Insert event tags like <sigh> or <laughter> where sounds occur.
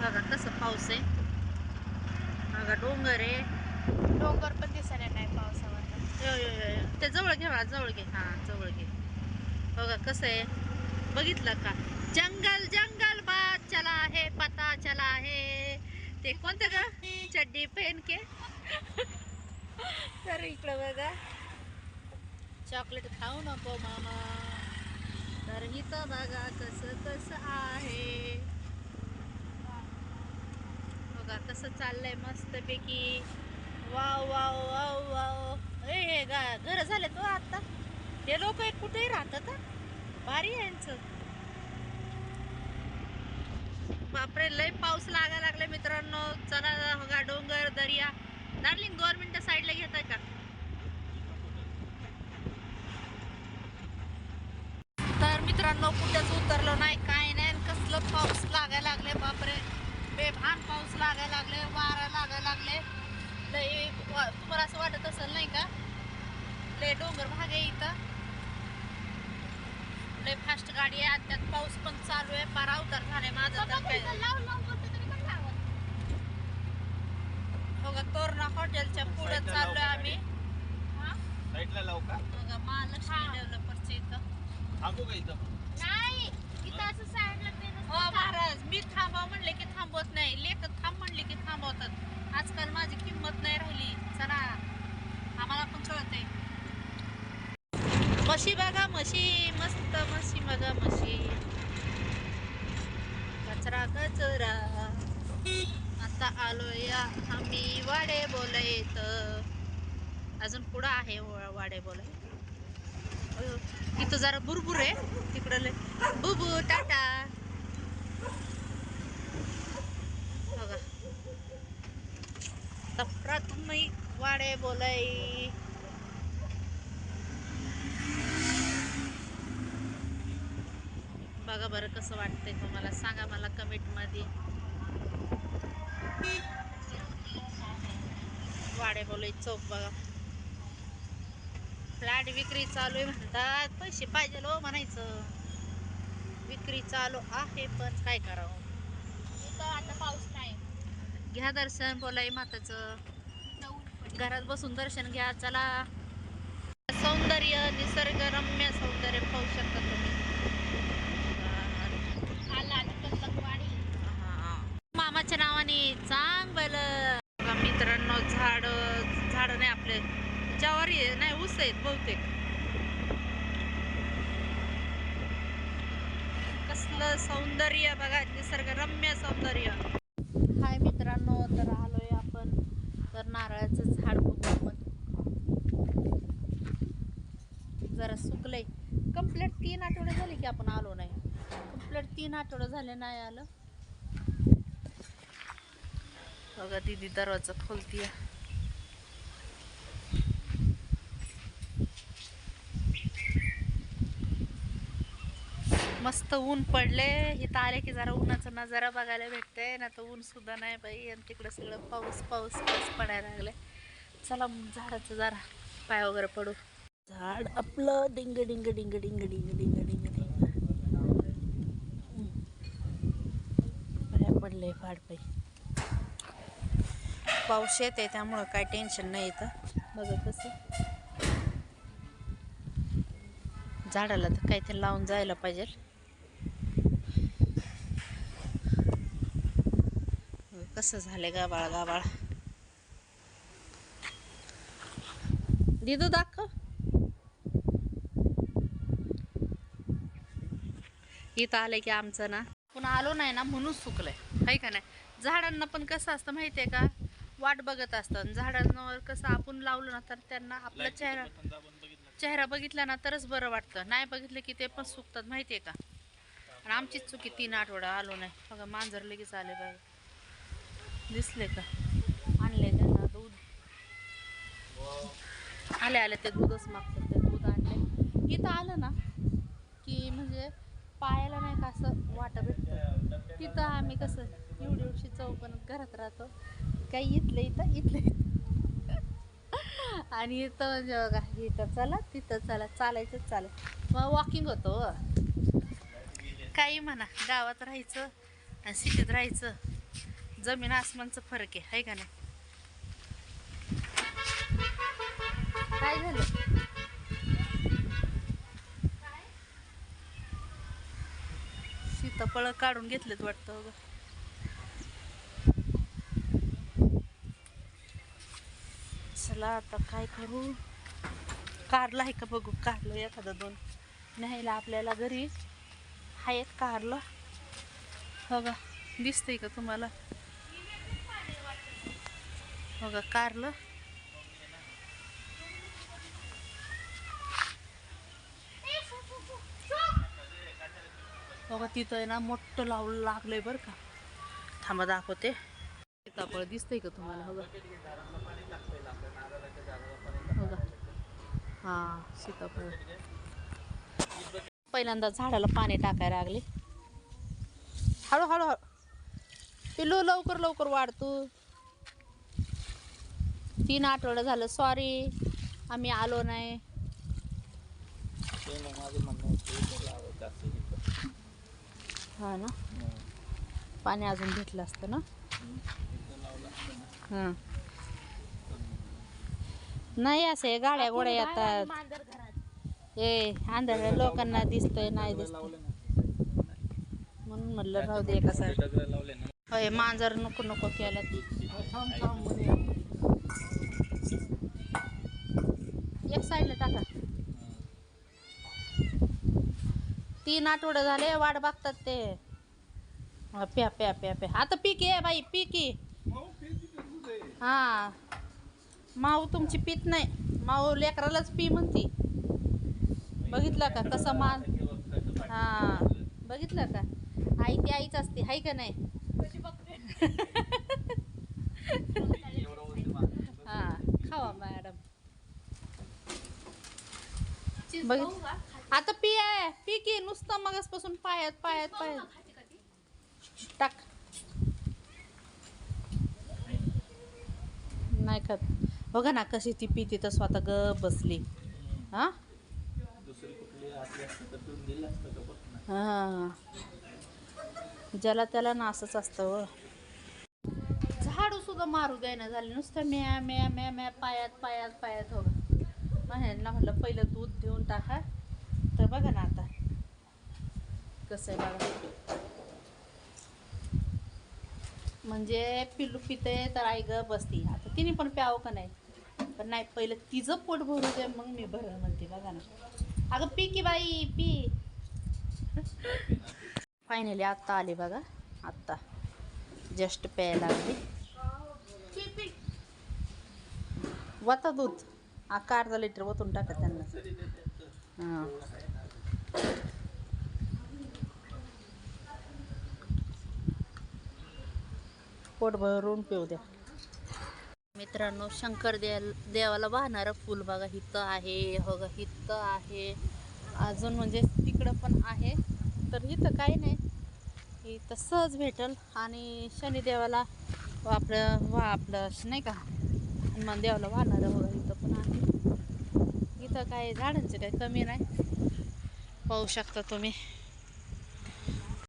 बघा कसं पाऊस आहे. बघा डोंगर आहे. डोंगर पण दिसायला नाही पावसावर. ते जवळ घे बाळा जवळ घे हा जवळ घे बघा कसं आहे. बघितलं का? जंगल जंगल बात चला है पता चला है. ते कोणतं का चड्डी पेन के? <laughs> तर इकडं बघा. चॉकलेट खाऊ नको मामा. तर इथं बघा कसं कसं आहे. बघा कसं चाललंय मस्तपैकी. Wow wow wow wow. ए हे गा घर झाले तो हो आता. हे लोक कुठेही राहतात भारी आहे यांचं. बापरे लय पाऊस लागायला लागलाय मित्रांनो. चला बघा डोंगर दर्या. डार्लिंग गव्हर्नमेंटच्या साईडला घेत घेताय का? तर मित्रांनो कुठेच उतरलो नाही. काय नाही कसलं पाऊस लागायला लागले बापरे. बेभान पाऊस लागायला लागले वारा लागायला लागले. लय तुम्हाला असं वाटत असेल नाही का? लय डोंगर भाग आहे इथं. लय फास्ट गाडी आहे. त्यात पाऊस पण चालू आहे. पारा अवतार झालाय माझा तर काय. बघा तोरणा हॉटेलच्या पुढे चाललोय आम्ही. साईडला लावू का? बघा महालक्ष्मी डेव्हलपर्सच्या इथं. थांबू का इथं नाही इथं असं साईडला हो आज मी थांबा म्हणले की थांबवत नाही. लेखक थांब म्हणले की थांबवतात. आजकाल माझी किंमत नाही राहिली. चला आम्हाला पण कळतंय. म्हशी बघा म्हशी. मस्त म्हशी बघा म्हशी. कचरा कचरा. आता आलोय आम्ही वाडे बोलायत. अजून पुढं आहे वाडे बोलाय इथं जरा बुरबुर आहे. तिकडं लय बुबू टाटा बघा तपरा वाडे बोलाय बघा बरं कसं वाटतंय तुम्हाला. सांगा मला कमेंटमध्ये वाडे बोलाय चौक बघा. फ्लॅट विक्री चालू आहे म्हणतात. पैसे पाहिजे लो म्हणायचं. विक्री चालू आहे पण काय करावं? आता पाऊस नाही. घ्या दर्शन बोलाई माताचं. घरात बसून दर्शन घ्या चला. सौंदर्य निसर्गरम्य सौंदर्य पाहू शकता तुम्ही. आला. मामाच्या नावाने चांगलं. मित्रांनो झाड झाड नाही आपले. ज्वारी नाही ऊस आहेत बहुतेक. कसलं सौंदर्य बघा निसर्गरम्य सौंदर्य. हाय मित्रांनो तर तर नारळाचं झाड होतं आपण. जरा सुकलंय. कंप्लीट तीन आठवडे झाले की आपण आलो नाही. कंप्लीट तीन आठवडे झाले नाही आलं. बघा दीदी दरवाजा खोलतीय. मस्त ऊन पडले. इथं आले की जरा उन्हाचा नजारा बघायला भेटते ना तर ऊन सुद्धा नाही बाई. आणि तिकडं सगळं पाऊस पाऊस पाऊस पडायला लागले चला मग झाडाचं जरा पाय वगैरे पडू. झाड आपलं डिंग डिंग डिंग डिंग डिंग डिंग डिंग डिंग. पाया फाड पाई पाऊस येते त्यामुळं काय टेन्शन नाही येतं बघा कसं झाडाला तर काहीतरी लावून जायला पाहिजे. कसं झालंय गाबाळ गाबाळ दिदू दाखव. इथं आलंय की आमचं ना. पुन्हा आलो नाही ना म्हणून सुकलंय. आहे का नाही? झाडांना पण कसं असतं माहितीये का? वाट बघत असतं. झाडांवर कसं आपण लावलं ना तर त्यांना आपला चेहरा चेहरा बघितला ना तरच बरं वाटतं. नाही बघितलं की ते पण सुकतात माहितीये का? आणि आमचीच चुकी तीन आठवडा आलो नाही. बघा मांजर लगेच आले बघा. दिसले का? आणले त्यांना दूध. आले आले ते दूधच मागतात ते दूध आणले. इथं आलं ना की म्हणजे पायाला नाही का असं वाटा भेटतं. तिथं आम्ही कसं एवढी एवढी पण घरात राहतो. काही इथलं इथं इथलं इथं. आणि इथं म्हणजे बघा इथं चला तिथं चला चालायचं चालेल मग वॉकिंग होतो हो. काही म्हणा गावात राहायचं आणि सिटीत राहायचं. जमीन आसमानचं फरक आहे हाय का नाही? काय झालं? सीताफळ काढून घेतलेत वाटतं बघ चला आता काय करू? कारलं आहे का बघू? कारलं एखादं दोन. न्यायला आपल्याला घरी. आहेत कारलं. हो का दिसतंय का तुम्हाला? हो कारलं बघा तिथं आहे ना मोठं लावलं लागलंय बरं का. थांबा दाखवते. सीताफळ दिसतंय का तुम्हाला? हो का हां सीताफळ. पहिल्यांदा झाडाला पाणी टाकायला लागले. हळूहळू हळू. ते लो लवकर लवकर वाढतो तीन आठवडं झालं. सॉरी आम्ही आलो नाही. हा ना? पाणी अजून भेटलं असतं ना? हां. नाही असे गाड्या गोड्या येतात. ए आंधळ्या लोकांना दिसतोय नाही दिसत म्हणून म्हणलं राहू दे एका साईड होय मांजर नको नको केलं एक साईडला टाका. तीन आठवडे झाले वाट बघतात ते. प्या प्या प्या प्या. आता पीक आहे बाई पीक हा. माऊ तुमची पीत नाही. माऊ लेकरालाच पी म्हणती. बघितलं का कसा मान? हा. बघितलं का? आई ती आईच असते हाय का नाही? <laughs> बघित आता पी आहे. पी की नुसतं मगासपासून पायात पायात पायात. टाक. नाही खात. बघा ना कशी ती पिती तर स्वतः ग बसली. हा? हा. ज्याला त्याला ना असंच असतं व झाडू सुद्धा मारू द्यायना झाले. नुसतं म्या म्या म्या म्या पायात पायात पायात हो. ह्यांना म्हटलं पहिलं दूध देऊन टाका. तर बघा ना आता कसं आहे बघा. म्हणजे पिल्लू पिते तर आई ग बसती. आता तिने पण प्यावं का नाही? पण नाही पहिलं तिचं पोट भरू दे मग मी भरण म्हणते बघा ना. अगं पी की बाई पी. फायनली आत्ता आली बघा. आत्ता. जस्ट प्यायला लागली. वता दूध. अख्खा अर्धा लिटर ओतून टाका त्यांना. हां. पोट भरून पिऊ द्या. मित्रांनो शंकर दे देवाला वाहणारं फुलबागा बघा हिथं आहे हो हिथं आहे. अजून म्हणजे तिकडं पण आहे तर इथं काही नाही. इथं सहज भेटल आणि शनिदेवाला आपलं वा आपलं नाही का हनुमान देवाला वाहणारं बघा इथं काय झाडांचे काही कमी नाही. पाहू शकता तुम्ही.